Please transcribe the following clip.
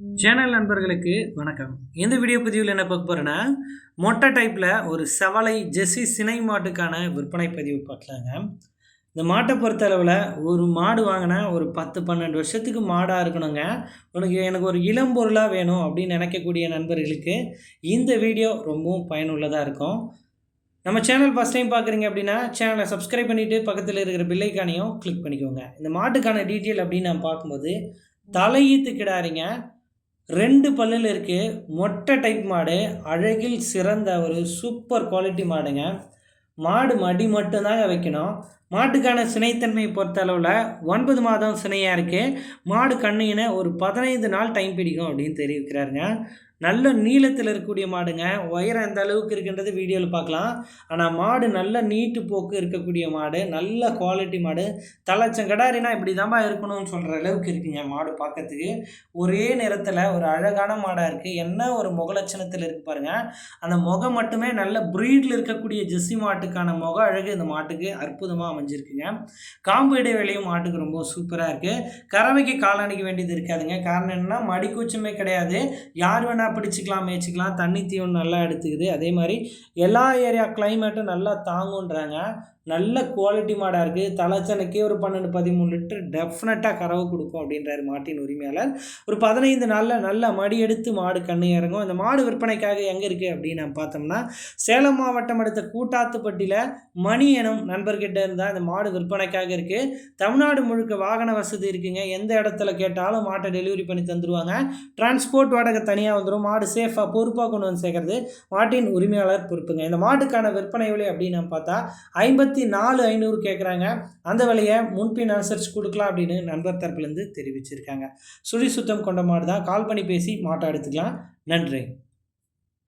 Channel நண்பர்களுக்கு வணக்கம். இந்த வீடியோ பதிவில் என்ன பார்க்க போகிறேன்னா மொட்டை டைப்பில் ஒரு செவலை ஜெஸ்ஸி சினை மாட்டுக்கான விற்பனை பதிவு பார்க்கலாங்க. இந்த மாட்டை பொறுத்தளவில் ஒரு மாடு வாங்கினா ஒரு பத்து பன்னெண்டு வருஷத்துக்கு மாடாக இருக்கணுங்க. உனக்கு எனக்கு ஒரு இளம் பொருளாக வேணும் அப்படின்னு நினைக்கக்கூடிய நண்பர்களுக்கு இந்த வீடியோ ரொம்பவும் பயனுள்ளதாக இருக்கும். நம்ம சேனல் ஃபஸ்ட் டைம் பார்க்குறீங்க அப்படின்னா சேனலை சப்ஸ்கிரைப் பண்ணிவிட்டு பக்கத்தில் இருக்கிற பில்லைக்கானையும் கிளிக் பண்ணிக்கோங்க. இந்த மாட்டுக்கான டீட்டெயில் அப்படின்னு நான் பார்க்கும்போது தலையீத்து கிடாரிங்க. ரெண்டு பல்லில் இருக்குது மொட்டை டைப் மாடு. அழகில் சிறந்த ஒரு சூப்பர் குவாலிட்டி மாடுங்க. மாடு மடி மட்டும்தாங்க வைக்கணும். மாட்டுக்கான சினைத்தன்மையை பொறுத்த அளவில் ஒன்பது மாதம் சினையாக இருக்குது மாடு கண்ணுங்கின ஒரு பதினைந்து நாள் டைம் பிடிக்கும் அப்படின்னு தெரிவிக்கிறாருங்க. நல்ல நீளத்தில் இருக்கக்கூடிய மாடுங்க. உயரம் எந்த அளவுக்கு இருக்குன்றது வீடியோவில் பார்க்கலாம். ஆனால் மாடு நல்ல நீட்டு போக்கு இருக்கக்கூடிய மாடு நல்ல குவாலிட்டி மாடு. தலைச்சங்கடாரினா இப்படி தான்ப்பா இருக்கணும்னு சொல்கிற அளவுக்கு இருக்குங்க மாடு பார்க்கறதுக்கு. ஒரே நிறத்தில் ஒரு அழகான மாடாக இருக்குது என்ன ஒரு முகலட்சணத்தில் இருக்குது பாருங்கள் அந்த முகம் மட்டுமே நல்ல ப்ரீடில் இருக்கக்கூடிய ஜெஸ்ஸி மாட்டுக்கான முக அழகு இந்த மாட்டுக்கு அற்புதமாக அமைஞ்சிருக்குங்க. காம்பு இடைவெளியும் மாட்டுக்கு ரொம்ப சூப்பராக இருக்குது கறவைக்கு காலணிக்க வேண்டியது இருக்காதுங்க. காரணம் என்னென்னா மடிக்கூச்சமே கிடையாது. யார் வேணால் பிடிச்சிக்கலாம் மேய்ச்சிக்கலாம். தண்ணி தீவனம் நல்லா எடுத்துக்குது. அதே மாதிரி எல்லா ஏரியா கிளைமேட்டும் நல்லா தாங்குன்றாங்க நல்ல குவாலிட்டி மாடாக இருக்குது தலைச்சனைக்கே ஒரு பன்னெண்டு பதிமூணு லிட்டர் டெஃபினட்டாக கறவை கொடுக்கும் அப்படின்றாரு மாட்டின் உரிமையாளர். ஒரு பதினைந்து நாளில் நல்ல மடி எடுத்து மாடு கண்ணு இறங்கும். இந்த மாடு விற்பனைக்காக எங்கே இருக்குது அப்படின்னு நம்ம பார்த்தோம்னா சேலம் மாவட்டம் அடுத்த கூட்டாத்துப்பட்டியில் மணி எனும் நண்பர்கிட்ட இருந்தால் இந்த மாடு விற்பனைக்காக இருக்குது தமிழ்நாடு முழுக்க வாகன வசதி இருக்குங்க. எந்த இடத்துல கேட்டாலும் மாட்டை டெலிவரி பண்ணி தந்துடுவாங்க டிரான்ஸ்போர்ட் வாடகை தனியாக வந்துடும் மாடு சேஃபாக பொறுப்பாக கொண்டு வந்து சேர்க்கறது மாட்டின் உரிமையாளர் பொறுப்புங்க. இந்த மாட்டுக்கான விற்பனை விலை அப்படின்னு நம்ம பார்த்தா ஐம்பத்தி இருபத்தி நாலு ஐநூறு கேட்குறாங்க அந்த விலையை முன்பின் அனுசரித்து கொடுக்கலாம் அப்படின்னு நண்பர் தரப்புலேருந்து தெரிவிச்சிருக்காங்க. சுழி சுத்தம் கொண்ட மாடு தான் கால் பண்ணி பேசி மாட்டை எடுத்துக்கலாம். நன்றி.